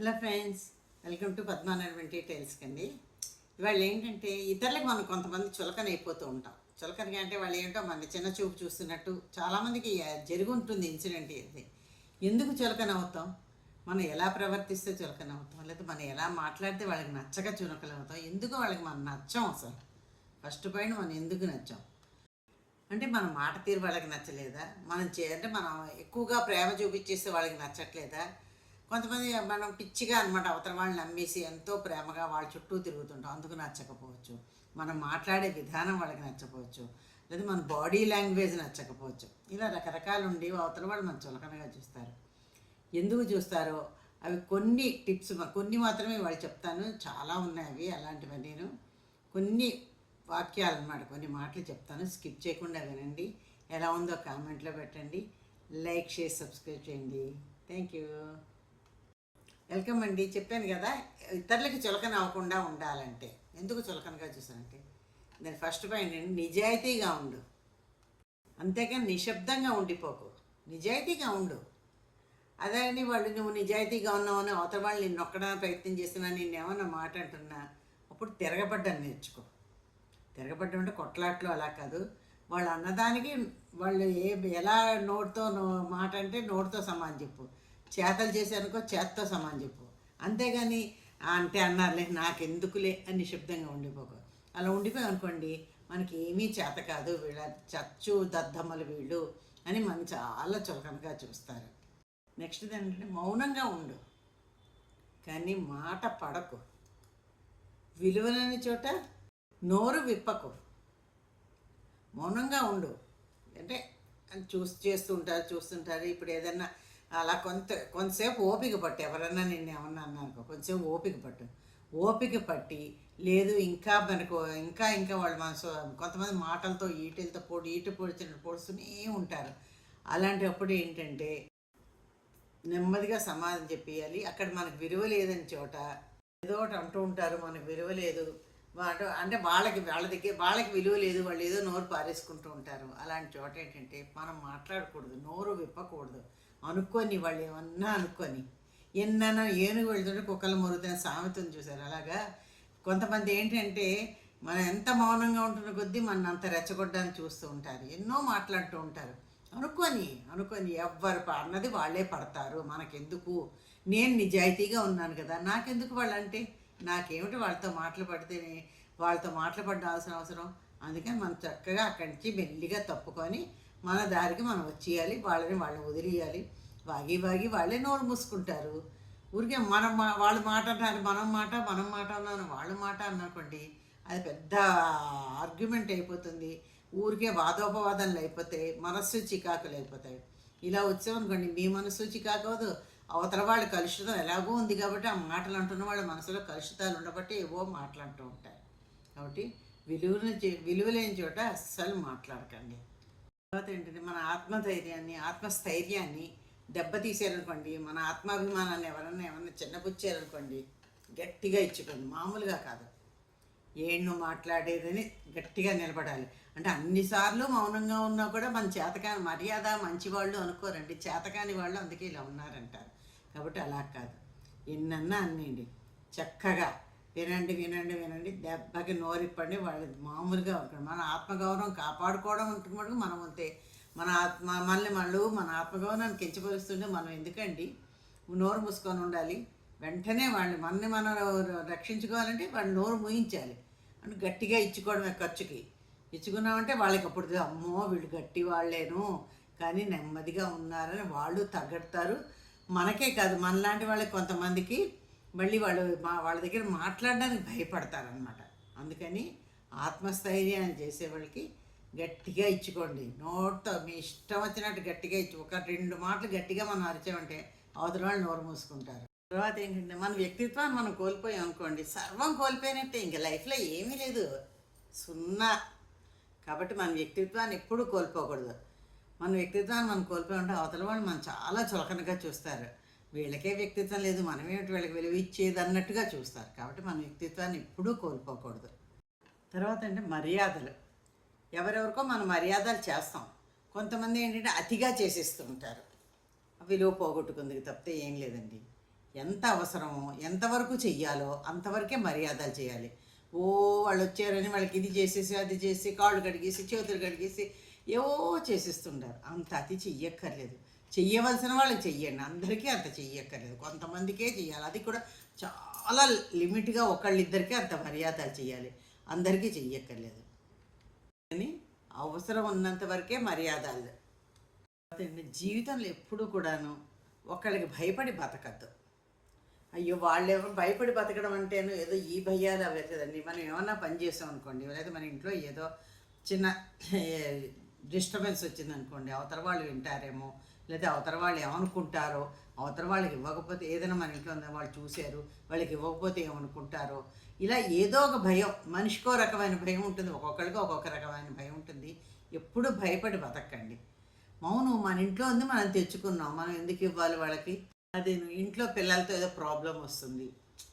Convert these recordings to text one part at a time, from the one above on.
Hello friends welcome to పద్మానటువంటి tiles అండి ఇవాళ ఏంటంటే ఇతరులకు మనం కొంతమంది చులకన అయిపోతూ ఉంటాం. చులకనగా అంటే వాళ్ళు ఏంటో మన చిన్న చూపు చూస్తున్నట్టు చాలామందికి జరిగి ఉంటుంది ఇన్సిడెంట్ ఇది ఎందుకు చులకన అవుతాం? మనం ఎలా ప్రవర్తిస్తే చులకన అవుతాం? లేదా మనం ఎలా మాట్లాడితే వాళ్ళకి నచ్చక చులకన అవుతాం? ఎందుకు వాళ్ళకి మనం నచ్చం అసలు? ఫస్ట్ పాయింట్ మనం ఎందుకు నచ్చాం? అంటే మన మాట తీరు వాళ్ళకి నచ్చలేదా? మనం చే అంటే మనం ఎక్కువగా ప్రేమ చూపించేస్తే వాళ్ళకి నచ్చట్లేదా? కొంతమంది మనం పిచ్చిగా అనమాట అవతల వాళ్ళని నమ్మేసి ఎంతో ప్రేమగా వాళ్ళ చుట్టూ తిరుగుతుంటాం. అందుకు నచ్చకపోవచ్చు. మనం మాట్లాడే విధానం వాళ్ళకి నచ్చకపోవచ్చు. లేదా మన బాడీ లాంగ్వేజ్ నచ్చకపోవచ్చు. ఇలా రకరకాలు ఉండి అవతల వాళ్ళు మన చులకనగా చూస్తారు. ఎందుకు చూస్తారో అవి కొన్ని టిప్స్ కొన్ని మాత్రమే వాళ్ళు చెప్తాను. చాలా ఉన్నాయి అవి అలాంటివి నేను. కొన్ని వాక్యాలు అన్నమాట కొన్ని మాటలు చెప్తాను. స్కిప్ చేయకుండా వినండి. ఎలా ఉందో కామెంట్లో పెట్టండి. లైక్ చేసి సబ్స్క్రైబ్ చేయండి. Thank you. వెల్కమ్ అండి. చెప్పాను కదా ఇతరులకి చులకన అవ్వకుండా ఉండాలంటే. ఎందుకు చులకనగా చూసానంటే దాని ఫస్ట్ పాయింట్ అండి నిజాయితీగా ఉండు. అంతేకాని నిశ్శబ్దంగా ఉండిపోకు. నిజాయితీగా ఉండు. అదే అని వాళ్ళు నువ్వు నిజాయితీగా ఉన్నావని అవతల వాళ్ళు నిన్ను ఒక్కడానికి ప్రయత్నం చేసినా నేను ఏమన్నా మాట అంటున్నా అప్పుడు తిరగబడ్డం నేర్చుకో. తిరగబడ్డం అంటే కొట్లాట్లు అలా కాదు. వాళ్ళు అన్నదానికి వాళ్ళు ఏ ఎలా నోటితో నో- మాట అంటే నోటితో సమానం చెప్పు. చేతలు చేశానుకో చేత్తో సమానం చెప్పు. అంతేగాని అంటే అన్నారులే నాకెందుకులే అని నిశ్శబ్దంగా ఉండిపోకు. అలా ఉండిపోయి అనుకోండి మనకి ఏమీ చేత కాదు వీళ్ళ చచ్చు దద్దమ్మలు వీళ్ళు అని మనం చాలా చులకనగా చూస్తారు. నెక్స్ట్ ఏంటంటే మౌనంగా ఉండు. కానీ మాట పడకు. విలువలేని చోట నోరు విప్పకు. మౌనంగా ఉండు. అంటే చూసి చేస్తుంటారు చూస్తుంటారు. ఇప్పుడు ఏదన్నా అలా కొంత కొంతసేపు ఓపిక పట్టు. ఎవరన్నా నేను ఏమన్నా అన్నారు కొంతసేపు ఓపిక పట్టు. ఓపిక పట్టి లేదు ఇంకా మనకు ఇంకా ఇంకా వాళ్ళు మనసు కొంతమంది మాటలతో ఈటలతో పొడి ఈట పొడిచిన పొడుస్తూనే ఉంటారు. అలాంటప్పుడు ఏంటంటే నెమ్మదిగా సమాధానం చెప్పేయాలి. అక్కడ మనకు విలువ లేదని చోట ఏదో ఒకటి అంటూ ఉంటారు మనకు విలువ లేదు. వాడు అంటే వాళ్ళకి వాళ్ళ దగ్గర వాళ్ళకి విలువ లేదు వాళ్ళు ఏదో నోరు పారేసుకుంటూ ఉంటారు. అలాంటి చోట ఏంటంటే మనం మాట్లాడకూడదు నోరు విప్పకూడదు. అనుకొని వాళ్ళు ఏమన్నా అనుకొని. ఎన్నైనా ఏనుగు వెళ్తుంటే కుక్కలు మురుగుతున్న సామెతను చూశారు అలాగా? కొంతమంది ఏంటంటే మనం ఎంత మౌనంగా ఉంటున్న కొద్దీ మన అంత రెచ్చగొట్టడానికి చూస్తూ ఉంటారు. ఎన్నో మాట్లాడుతూ ఉంటారు. అనుకొని అనుకొని ఎవ్వరు అన్నది వాళ్ళే పడతారు. మనకెందుకు? నేను నిజాయితీగా ఉన్నాను కదా. నాకెందుకు వాళ్ళంటే నాకేమిటి వాళ్ళతో మాటలు పడితేనే? వాళ్ళతో మాటలు పడాల్సిన అవసరం? అందుకని మనం చక్కగా అక్కడి నుంచి మెల్లిగా తప్పుకొని మన దారికి మనం వచ్చేయాలి వాళ్ళని వాళ్ళని వదిలేయాలి. వాగి వాగి వాళ్ళే నోరు మూసుకుంటారు. ఊరికే మనం వాళ్ళు మాట అన్నారు మనం మాట మనం మాట అన్నాను వాళ్ళ మాట అన్నకోండి అది పెద్ద ఆర్గ్యుమెంట్ అయిపోతుంది. ఊరికే వాదోపవాదనలు అయిపోతాయి మనస్సు చికాకులు అయిపోతాయి. ఇలా వచ్చామనుకోండి మీ మనస్సు చికాకు అవ్వదు అవతల వాళ్ళు కలుషితం ఎలాగో ఉంది కాబట్టి ఆ మాటలు అంటున్న వాళ్ళ మనసులో కలుషితాలు ఉండబట్టి ఏవో మాట్లాడుతూ ఉంటారు కాబట్టి విలువలు విలువలేని చోట అస్సలు మాట్లాడకండి. తర్వాత ఏంటంటే మన ఆత్మధైర్యాన్ని ఆత్మస్థైర్యాన్ని దెబ్బతీసారనుకోండి మన ఆత్మాభిమానాన్ని ఎవరన్నా ఏమన్నా చిన్నపుచ్చారనుకోండి గట్టిగా ఇచ్చుకోండి మామూలుగా కాదు. ఏళ్ళు మాట్లాడేదని గట్టిగా నిలబడాలి. అంటే అన్నిసార్లు మౌనంగా ఉన్నా కూడా మన చేతకాని మర్యాద మంచివాళ్ళు అనుకోరండి. చేతకాని వాళ్ళు అందుకే ఇలా ఉన్నారంటారు. కాబట్టి అలా కాదు. ఎన్నన్నా అన్నండి చక్కగా వినండి వినండి వినండి. దెబ్బకి నోరిప్పండి. వాళ్ళు మామూలుగా ఉంటారు మన ఆత్మగౌరవం కాపాడుకోవడం ఉంటుంది మనం అంతే. మన ఆత్మ మళ్ళీ మళ్ళు మన ఆత్మగౌరవాన్ని కించపరుస్తుంటే మనం ఎందుకండి? నోరు మూసుకొని ఉండాలి. వెంటనే వాళ్ళని మనని మనం రక్షించుకోవాలంటే వాళ్ళు నోరు మూయించాలి. అంటే గట్టిగా ఇచ్చుకోవడమే ఖర్చుకి. ఇచ్చుకున్నామంటే వాళ్ళకి అప్పుడు అమ్మో వీళ్ళు గట్టి వాళ్ళేను కానీ నెమ్మదిగా ఉన్నారని వాళ్ళు తగ్గడతారు మనకే కాదు మనలాంటి వాళ్ళకి కొంతమందికి మళ్ళీ వాళ్ళు మా వాళ్ళ దగ్గర మాట్లాడడానికి భయపడతారనమాట అందుకని ఆత్మస్థైర్యాన్ని చేసే వాళ్ళకి గట్టిగా ఇచ్చుకోండి. నోట్తో మీ ఇష్టం వచ్చినట్టు గట్టిగా ఇచ్చి ఒక రెండు మాటలు గట్టిగా మనం అరిచామంటే అవతల వాళ్ళు నోరు మూసుకుంటారు. తర్వాత ఏంటంటే మన వ్యక్తిత్వాన్ని మనం కోల్పోయాం అనుకోండి సర్వం కోల్పోయినట్టే ఇంక లైఫ్లో ఏమీ లేదు. సున్నా. కాబట్టి మన వ్యక్తిత్వాన్ని ఎప్పుడూ కోల్పోకూడదు. మన వ్యక్తిత్వాన్ని మనం కోల్పోయి అవతల వాళ్ళు మనం చాలా చులకనగా చూస్తారు. వీళ్ళకే వ్యక్తిత్వం లేదు మనమేమిటి వీళ్ళకి విలువ ఇచ్చేది అన్నట్టుగా చూస్తారు. కాబట్టి మన వ్యక్తిత్వాన్ని ఎప్పుడూ కోల్పోకూడదు. తర్వాత అంటే మర్యాదలు. ఎవరెవరికో మనం మర్యాదలు చేస్తాం. కొంతమంది ఏంటంటే అతిగా చేసేస్తూ ఉంటారు. విలువ పోగొట్టుకుంది తప్పితే ఏం లేదండి. ఎంత అవసరమో ఎంతవరకు చెయ్యాలో అంతవరకే మర్యాదలు చేయాలి. ఓ వాళ్ళు వచ్చారని వాళ్ళకి ఇది చేసేసి అది చేసి కాళ్ళు కడిగేసి చేతులు కడిగేసి ఏవో చేసిస్తుంటారు. అంత అతి చెయ్యక్కర్లేదు. చెయ్యవలసిన వాళ్ళు చెయ్యండి. అందరికీ అంత చెయ్యక్కర్లేదు. కొంతమందికే చెయ్యాలి. అది కూడా చాలా లిమిట్గా ఒకళ్ళిద్దరికీ అంత మర్యాదలు చేయాలి అందరికీ చెయ్యక్కర్లేదు. కానీ అవసరం ఉన్నంత వరకే మర్యాదలు జీవితంలో ఎప్పుడు కూడాను ఒకళ్ళకి భయపడి బతకద్దు. అయ్యో వాళ్ళు భయపడి బతకడం అంటేను ఏదో ఈ భయాలు అవే కదండి మనం ఏమన్నా పని చేసాం అనుకోండి లేదా మన ఇంట్లో ఏదో చిన్న డిస్టర్బెన్స్ వచ్చింది అనుకోండి అవతల వాళ్ళు వింటారేమో లేదా అవతల వాళ్ళు ఏమనుకుంటారో అవతల వాళ్ళకి ఇవ్వకపోతే ఏదైనా మన ఇంట్లో ఉందో వాళ్ళు చూశారు వాళ్ళకి ఇవ్వకపోతే ఏమనుకుంటారో ఇలా ఏదో ఒక భయం మనిషికో రకమైన భయం ఉంటుంది ఒక్కొక్కరికి ఒక్కొక్క రకమైన భయం ఉంటుంది. ఎప్పుడు భయపడి బతకండి. మౌను మన ఇంట్లో ఉంది మనం తెచ్చుకున్నాం మనం ఎందుకు ఇవ్వాలి వాళ్ళకి? అది ఇంట్లో పిల్లలతో ఏదో ప్రాబ్లం వస్తుంది.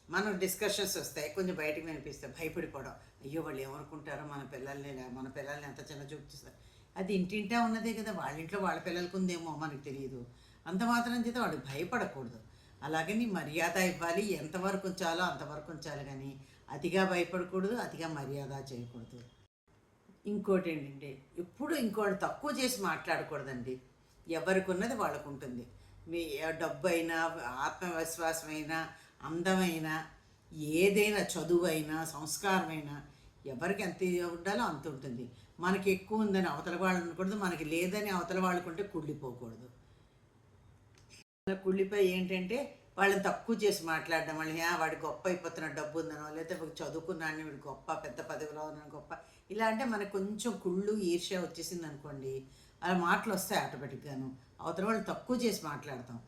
మనం డిస్కషన్స్ వస్తాయి కొంచెం బయటకు వినిపిస్తాయి భయపడిపోవడం. అయ్యో వాళ్ళు ఏమనుకుంటారో మన పిల్లల్ని మన పిల్లల్ని ఎంత చిన్న చూపిస్తారు. అది ఇంటింటా ఉన్నదే కదా వాళ్ళ ఇంట్లో వాళ్ళ పిల్లలకు ఉందేమో మనకు తెలియదు అంత మాత్రం చేత వాడికి భయపడకూడదు. అలాగని మర్యాద ఇవ్వాలి ఎంతవరకు ఉంచాలో అంతవరకు ఉంచాలి కానీ అతిగా భయపడకూడదు అతిగా మర్యాద చేయకూడదు. ఇంకోటి ఏంటంటే ఎప్పుడు ఇంకోటి తక్కువ చేసి మాట్లాడకూడదండి. ఎవరికి ఉన్నది వాళ్ళకు ఉంటుంది మీ డబ్బు అయినా ఆత్మవిశ్వాసమైనా అందమైనా ఏదైనా చదువైనా సంస్కారమైనా ఎవరికి ఎంత ఉండాలో అంత ఉంటుంది. మనకి ఎక్కువ ఉందని అవతల వాళ్ళు అనకూడదు మనకి లేదని అవతల వాళ్ళకు ఉంటే కుళ్ళిపోకూడదు. కుళ్ళిపోయి ఏంటంటే వాళ్ళని తక్కువ చేసి మాట్లాడడం వాళ్ళని వాడి గొప్ప అయిపోతున్న డబ్బు ఉందనో లేదా వాడు చదువుకున్నాను వీడు గొప్ప పెద్ద పదవిలో ఉన్నాను గొప్ప. ఇలా అంటే మనకు కొంచెం కుళ్ళు ఈర్ష్య వచ్చేసింది అనుకోండి అలా మాటలు వస్తాయి ఆటోమేటిక్గాను. అవతల వాళ్ళు తక్కువ చేసి మాట్లాడతాం.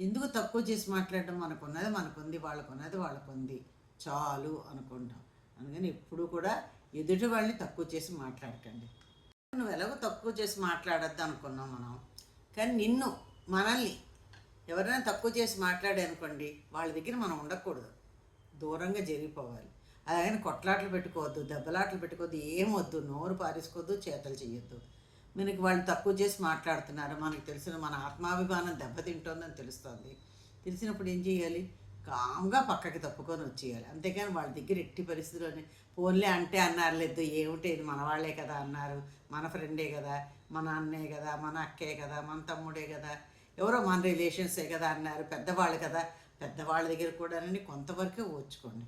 ఎందుకు తక్కువ చేసి మాట్లాడడం? మనకున్నది మనకుంది వాళ్ళకున్నది వాళ్ళకుంది. చాలు అనుకుంటాం. అందుకని ఎప్పుడు కూడా ఎదుటి వాళ్ళని తక్కువ చేసి మాట్లాడకండి. నువ్వు ఎలాగో తక్కువ చేసి మాట్లాడద్దు అనుకున్నాం మనం. కానీ నిన్ను మనల్ని ఎవరైనా తక్కువ చేసి మాట్లాడే అనుకోండి వాళ్ళ దగ్గర మనం ఉండకూడదు. దూరంగా జరిగిపోవాలి. అలాగని కొట్లాటలు పెట్టుకోవద్దు దెబ్బలాటలు పెట్టుకోవద్దు ఏం వద్దు నోరు పారేసుకోవద్దు చేతలు చేయొద్దు. మనకి వాళ్ళు తక్కువ చేసి మాట్లాడుతున్నారు మనకు తెలిసిన మన ఆత్మాభిమానం దెబ్బతింటోందని తెలుస్తుంది. తెలిసినప్పుడు ఏం చేయాలి? కామ్గా పక్కకి తప్పుకొని వచ్చేయాలి. అంతేకాని వాళ్ళ దగ్గర ఎట్టి పరిస్థితుల్లోనే ఫోన్లే అంటే అన్నారు లేదు ఏమిటి ఇది మన వాళ్ళే కదా అన్నారు. మన ఫ్రెండే కదా మన అన్నయ్య కదా మన అక్కే కదా మన తమ్ముడే కదా ఎవరో మన రిలేషన్సే కదా అన్నారు. పెద్దవాళ్ళు కదా పెద్దవాళ్ళ దగ్గర కూడా కొంతవరకే ఓర్చుకోండి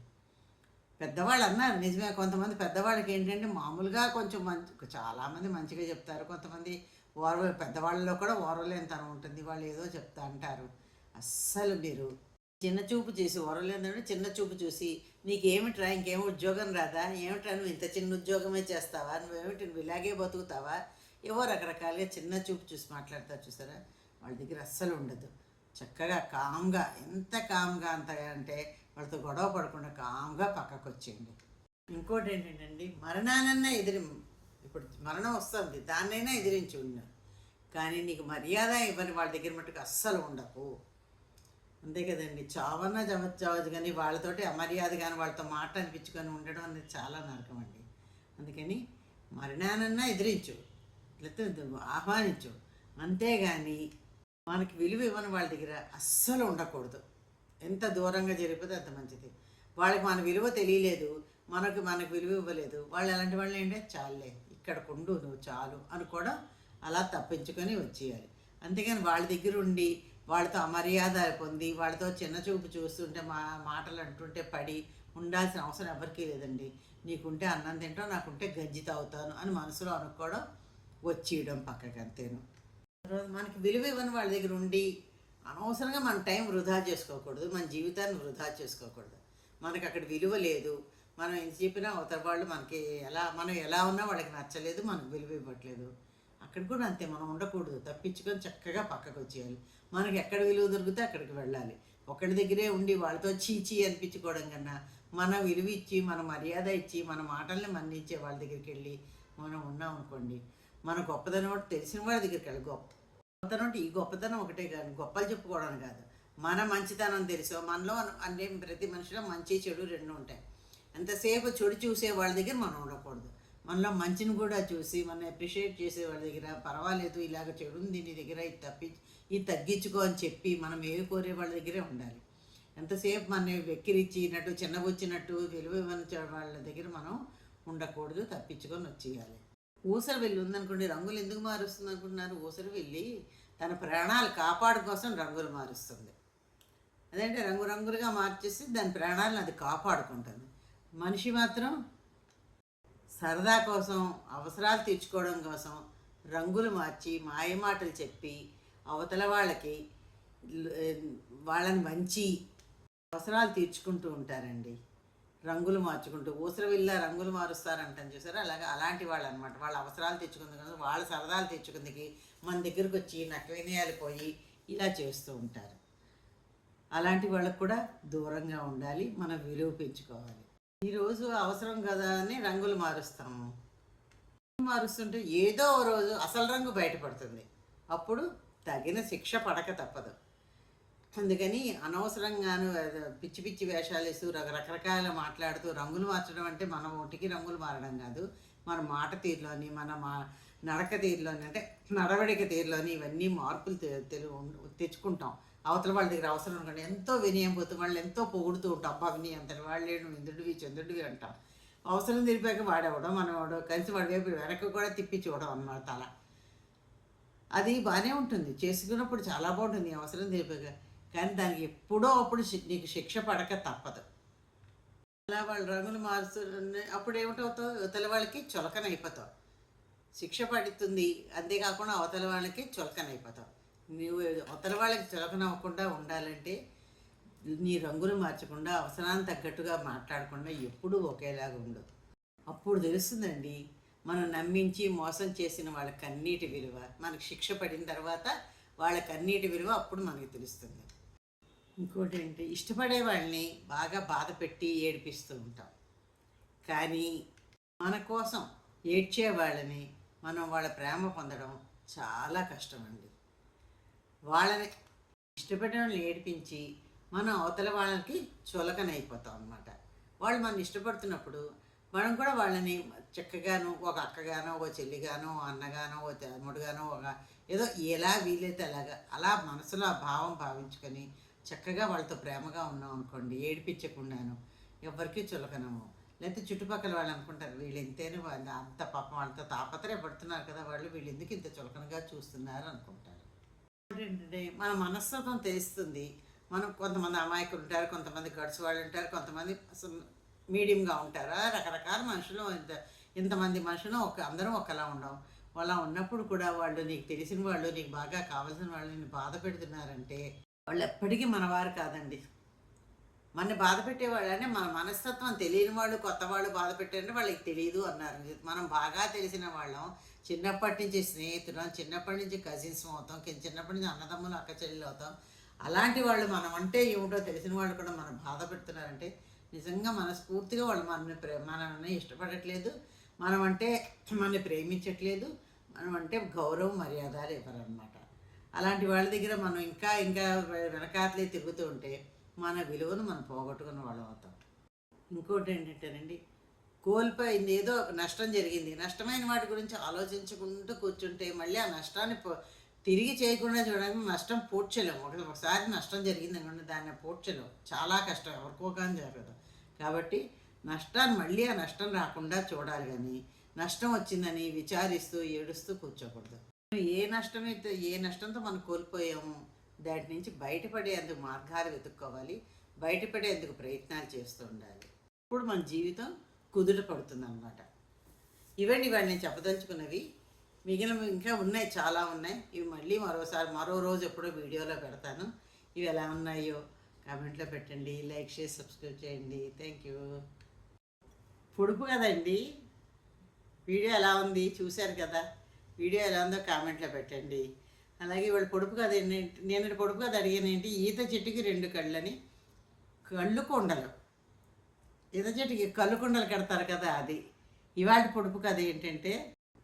పెద్దవాళ్ళు అన్నారు నిజమే కొంతమంది పెద్దవాళ్ళకి ఏంటంటే మామూలుగా కొంచెం మంచి చాలామంది మంచిగా చెప్తారు. కొంతమంది ఓర్వ పెద్దవాళ్ళలో కూడా ఓర్వలేనితనం ఉంటుంది. వాళ్ళు ఏదో చెప్తా అంటారు. అస్సలు మీరు చిన్న చూపు చేసి ఓర్వలేదంటే చిన్న చూపు చూసి నీకేమిట్రా ఇంకేం ఉద్యోగం రాదా? ఏమిట్రా నువ్వు ఇంత చిన్న ఉద్యోగమే చేస్తావా? నువ్వేమిటి నువ్వు ఇలాగే బతుకుతావా? ఏవో రకరకాలుగా చిన్న చూపు చూసి మాట్లాడతా చూసారా? వాళ్ళ దగ్గర అస్సలు ఉండదు. చక్కగా కామ్గా ఎంత కామ్గా అంత అంటే వాళ్ళతో గొడవ పడకుండా కామ్గా పక్కకు వచ్చేయండి ఇంకోటి ఏంటంటే మరణానన్నా ఎదిరి ఇప్పుడు మరణం వస్తుంది దాన్నైనా ఎదిరించి ఉండు. కానీ నీకు మర్యాద ఇవ్వని వాళ్ళ దగ్గర మట్టుకు అస్సలు ఉండకు. అంతే కదండి. చావన్నా చమచ్చావచ్చు కానీ వాళ్ళతోటి అమర్యాద కానీ వాళ్ళతో మాట అనిపించుకొని ఉండడం అనేది చాలా నరకం అండి. అందుకని మరణానన్నా ఎదిరించు లేకపోతే ఆహ్వానించు. అంతేగాని మనకి విలువ ఇవ్వని వాళ్ళ దగ్గర అస్సలు ఉండకూడదు. ఎంత దూరంగా జరిగిపోతే అంత మంచిది. వాళ్ళకి మన విలువ తెలియలేదు మనకు మనకు విలువ ఇవ్వలేదు. వాళ్ళు ఎలాంటి వాళ్ళు ఏంటంటే చాలే ఇక్కడ కొండు నువ్వు చాలు అని కూడా అలా తప్పించుకొని వచ్చేయాలి. అంతేగాని వాళ్ళ దగ్గర ఉండి వాళ్ళతో అమర్యాద పొంది వాళ్ళతో చిన్న చూపు చూస్తుంటే మా మాటలు అంటుంటే పడి ఉండాల్సిన అవసరం ఎవరికీ లేదండి. నీకుంటే అన్నం తింటావు నాకుంటే గజ్జి తాగుతాను అని మనసులో అనుకోవడం వచ్చేయడం పక్కకి అంతేను. తర్వాత మనకి విలువ ఇవ్వని వాళ్ళ దగ్గర ఉండి అనవసరంగా మన టైం వృధా చేసుకోకూడదు మన జీవితాన్ని వృధా చేసుకోకూడదు. మనకి అక్కడ విలువ లేదు. మనం ఎంత చెప్పినా అవతల వాళ్ళు మనకి ఎలా మనం ఎలా ఉన్నా వాళ్ళకి నచ్చలేదు మనకు విలువ ఇవ్వట్లేదు. అక్కడ కూడా అంతే మనం ఉండకూడదు. తప్పించుకొని చక్కగా పక్కకు వచ్చేయాలి మనకి ఎక్కడ విలువ దొరికితే అక్కడికి వెళ్ళాలి. ఒకరి దగ్గరే ఉండి వాళ్ళతో చీచీ అనిపించుకోవడం కన్నా మన విలువ ఇచ్చి మన మర్యాద ఇచ్చి మన మాటల్ని మన్నించే వాళ్ళ దగ్గరికి వెళ్ళి మనం ఉన్నాం అనుకోండి మన గొప్పదనం ఒకటి తెలిసిన వాళ్ళ దగ్గరికి వెళ్ళి గొప్ప గొప్పతనం అంటే ఈ గొప్పతనం ఒకటే కాదు గొప్పలు చెప్పుకోవడం కాదు. మన మంచితనం తెలుసో మనలో అంటే ప్రతి మనిషిలో మంచి చెడు రెండు ఉంటాయి. ఎంతసేపు చెడు చూసే వాళ్ళ దగ్గర మనం ఉండకూడదు. మనలో మంచిని కూడా చూసి మనం అప్రిషియేట్ చేసే వాళ్ళ దగ్గర పర్వాలేదు ఇలాగ చెడు ఉంది నీ దగ్గర ఇది తప్పి ఇది తగ్గించుకో అని చెప్పి మనం ఏవి కోరే వాళ్ళ దగ్గరే ఉండాలి. ఎంతసేపు మన వెక్కిరిచ్చినట్టు చిన్నగొచ్చినట్టు విలువ ఇవ్వని వాళ్ళ దగ్గర మనం ఉండకూడదు తప్పించుకొని వచ్చేయాలి. ఊసర వెళ్ళి ఉందనుకోండి రంగులు ఎందుకు మారుస్తుంది అనుకుంటున్నారు? ఊసర వెళ్ళి తన ప్రాణాలు కాపాడు కోసం రంగులు మారుస్తుంది. అదేంటే? రంగురంగులుగా మార్చేసి దాని ప్రాణాలను అది కాపాడుకుంటుంది. మనిషి మాత్రం సరదా కోసం అవసరాలు తీర్చుకోవడం కోసం రంగులు మార్చి మాయమాటలు చెప్పి అవతల వాళ్ళకి వాళ్ళని వంచి అవసరాలు తీర్చుకుంటూ ఉంటారండి. రంగులు మార్చుకుంటూ ఊసరవిల్ల రంగులు మారుస్తారంటాను చూసారా? అలాగే అలాంటి వాళ్ళు అనమాట వాళ్ళ అవసరాలు తెచ్చుకుందుకు వాళ్ళ సరదాలు తెచ్చుకుందికి మన దగ్గరకు వచ్చి నకవినయాలు పోయి ఇలా చేస్తూ ఉంటారు. అలాంటి వాళ్ళకు కూడా దూరంగా ఉండాలి మనం విలువ పెంచుకోవాలి. ఈరోజు అవసరం కదా అని రంగులు మారుస్తాము. మారుస్తుంటే ఏదో ఓ రోజు అసలు రంగు బయటపడుతుంది. అప్పుడు తగిన శిక్ష పడక తప్పదు. అందుకని అనవసరంగాను ఏదో పిచ్చి పిచ్చి వేషాలు వేస్తూ రక- రకరకాల మాట్లాడుతూ రంగులు మార్చడం అంటే మన ఒంటికి రంగులు మారడం కాదు. మన మాట తీరులోని మన మా నడక తీరులోని అంటే నడవడిక తీరులోని ఇవన్నీ మార్పులు తె- తెలు తెచ్చుకుంటాం. అవతల వాళ్ళ దగ్గర అవసరం అనుకోండి ఎంతో వినయం పోతూ వాళ్ళు ఎంతో పొగుడుతూ ఉంటాం. అబ్బా విని అంతటి వాళ్ళేడు ఇంద్రుడివి చంద్రుడివి అంటాం. అవసరం తిరిపాక వాడేవడం మనవాడు కలిసి వాడి వైపు వెనక్కి కూడా తిప్పి చూడడం అన్నమాట తల అది బాగానే ఉంటుంది. చేసుకున్నప్పుడు చాలా బాగుంటుంది అవసరం తెలిపాక. కానీ దానికి ఎప్పుడో అప్పుడు నీకు శిక్ష పడక తప్పదు. అలా వాళ్ళు రంగులు మారుస్తుంటే అప్పుడు ఏమిటవుతావు? అవతల వాళ్ళకి చులకన అయిపోతావు. శిక్ష పడుతుంది. అంతేకాకుండా అవతల వాళ్ళకి చులకన అయిపోతావు. నువ్వు అవతల వాళ్ళకి చులకనవ్వకుండా ఉండాలంటే నీ రంగులు మార్చకుండా అవసరానికి తగ్గట్టుగా మాట్లాడకుండా ఎప్పుడూ ఒకేలాగా ఉండదు అప్పుడు తెలుస్తుందండి మనం నమ్మించి మోసం చేసిన వాళ్ళ కన్నీటి విలువ మనకు శిక్ష పడిన తర్వాత వాళ్ళ కన్నీటి విలువ అప్పుడు మనకి తెలుస్తుంది. ఇంకోటి ఏంటి ఇష్టపడే వాళ్ళని బాగా బాధ పెట్టి ఏడిపిస్తూ ఉంటాం. కానీ మన కోసం ఏడ్చే వాళ్ళని మనం వాళ్ళ ప్రేమ పొందడం చాలా కష్టం అండి వాళ్ళని ఇష్టపడిన వాళ్ళని ఏడిపించి మనం అవతల వాళ్ళకి చులకనైపోతాం అనమాట వాళ్ళు మనం ఇష్టపడుతున్నప్పుడు మనం కూడా వాళ్ళని చక్కగాను ఒక అక్కగానో ఒక చెల్లిగానో అన్నగానో ఓ తమ్ముడుగానో ఒక ఏదో ఎలా వీలైతే అలాగా అలా మనసులో ఆ భావం భావించుకొని చక్కగా వాళ్ళతో ప్రేమగా ఉన్నాం అనుకోండి ఏడిపించకుండాను ఎవరికీ చులకనము. లేకపోతే చుట్టుపక్కల వాళ్ళు అనుకుంటారు వీళ్ళు ఇంతేనే వాళ్ళు అంత పాపం వాళ్ళతో తాపత్రయపడుతున్నారు కదా వాళ్ళు వీళ్ళు ఎందుకు ఇంత చులకనగా చూస్తున్నారు అనుకుంటారు. ఏంటంటే మన మనస్తత్వం తెలుస్తుంది. మనం కొంతమంది అమాయకులు ఉంటారు కొంతమంది గడుసు వాళ్ళు ఉంటారు కొంతమంది మీడియంగా ఉంటారు? రకరకాల మనుషులు ఇంత ఇంతమంది మనుషులు ఒక అందరం ఒకలా ఉండం. అలా ఉన్నప్పుడు కూడా వాళ్ళు నీకు తెలిసిన వాళ్ళు నీకు బాగా కావాల్సిన వాళ్ళు నేను బాధ పెడుతున్నారంటే వాళ్ళు ఎప్పటికీ మనవారు కాదండి. మన బాధ పెట్టేవాళ్ళు మన మనస్తత్వం తెలియని వాళ్ళు కొత్త వాళ్ళు బాధ పెట్టారంటే వాళ్ళకి తెలియదు అన్నారు. మనం బాగా తెలిసిన వాళ్ళం. చిన్నప్పటి నుంచి స్నేహితులం చిన్నప్పటి నుంచి కజిన్స్ అవుతాం కింద చిన్నప్పటి నుంచి అన్నదమ్ములు అక్క చెల్లెలు అవుతాం. అలాంటి వాళ్ళు మనం అంటే ఏమిటో తెలిసిన వాళ్ళు కూడా మనం బాధ పెడుతున్నారంటే నిజంగా మనస్ఫూర్తిగా వాళ్ళు మనల్ని ప్రే మనల్ని ఇష్టపడట్లేదు. మనం అంటే మనల్ని ప్రేమించట్లేదు. మనం అంటే గౌరవం మర్యాదలు ఇవ్వరనమాట అలాంటి వాళ్ళ దగ్గర మనం ఇంకా ఇంకా వెనకాతలే తిరుగుతూ ఉంటే మన విలువను మనం పోగొట్టుకున్న వాళ్ళం అవుతాం. ఇంకోటి ఏంటంటేనండి కోల్పోయింది ఏదో ఒక నష్టం జరిగింది. నష్టమైన వాటి గురించి ఆలోచించుకుంటూ కూర్చుంటే మళ్ళీ ఆ నష్టాన్ని తిరిగి చేయకుండా చూడడానికి నష్టం పూడ్చలేము ఒక ఒకసారి నష్టం జరిగింది అనుకోండి దాన్ని పూడ్చలేము చాలా కష్టం ఎవరికో కానీ జరగదు. కాబట్టి నష్టాన్ని మళ్ళీ ఆ నష్టం రాకుండా చూడాలి కానీ నష్టం వచ్చిందని విచారిస్తూ ఏడుస్తూ కూర్చోకూడదు. ఏ నష్టమైతే ఏ నష్టంతో మనం కోల్పోయాము దాటి నుంచి బయటపడేందుకు మార్గాలు వెతుక్కోవాలి బయటపడేందుకు ప్రయత్నాలు చేస్తూ ఉండాలి. ఇప్పుడు మన జీవితం కుదుట పడుతుందన్నమాట. ఇవన్నీ ఇవాళ నేను చెప్పదలుచుకున్నవి. మిగిలిన ఇంకా ఉన్నాయి చాలా ఉన్నాయి. ఇవి మళ్ళీ మరోసారి మరో రోజు ఎప్పుడో వీడియోలో పెడతాను. ఇవి ఎలా ఉన్నాయో కామెంట్లో పెట్టండి లైక్ చేసి సబ్స్క్రైబ్ చేయండి. Thank you. పొడుపు కదండి. వీడియో ఎలా ఉంది? చూశారు కదా. వీడియో ఎలా ఉందో కామెంట్లో పెట్టండి. అలాగే వాళ్ళు పొడుపు కథ నేను పొడుపు కథ అడిగాను ఏంటి ఈత చెట్టుకి రెండు కళ్ళని కళ్ళు కొండలు. ఈత చెట్టుకి కళ్ళు కొండలు కడతారు కదా అది. ఇవాళ పొడుపు కథ ఏంటంటే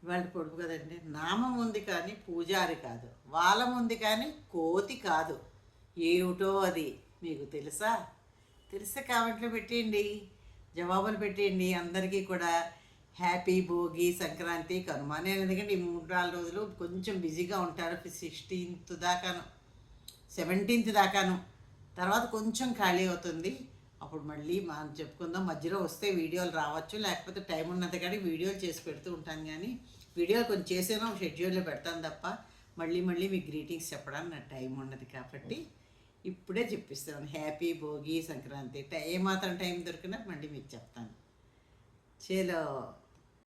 ఇవాళ పొడుపు కథ అంటే నామం ఉంది కానీ పూజారి కాదు వాలం ఉంది కానీ కోతి కాదు. ఏమిటో అది మీకు తెలుసా? తెలిసే కామెంట్లు పెట్టేయండి జవాబులు పెట్టేయండి అందరికీ కూడా. హ్యాపీ భోగి సంక్రాంతి కనుమ. నేను ఎందుకంటే ఈ మూడు నాలుగు రోజులు కొంచెం బిజీగా ఉంటారు సిక్స్టీన్త్ దాకాను సెవెంటీన్త్ దాకాను. తర్వాత కొంచెం ఖాళీ అవుతుంది. అప్పుడు మళ్ళీ మనం చెప్పుకుందాం. మధ్యలో వస్తే వీడియోలు రావచ్చు. లేకపోతే టైం ఉన్నది కానీ వీడియోలు చేసి పెడుతూ ఉంటాను కానీ వీడియోలు కొంచెం చేసేనా షెడ్యూల్లో పెడతాను తప్ప మళ్ళీ మళ్ళీ మీకు గ్రీటింగ్స్ చెప్పడానికి నాకు టైం ఉన్నది కాబట్టి ఇప్పుడే చెప్పిస్తాను. హ్యాపీ భోగి సంక్రాంతి. టై- ఏమాత్రం టైం దొరికినా మళ్ళీ మీకు చెప్తాను. చేలో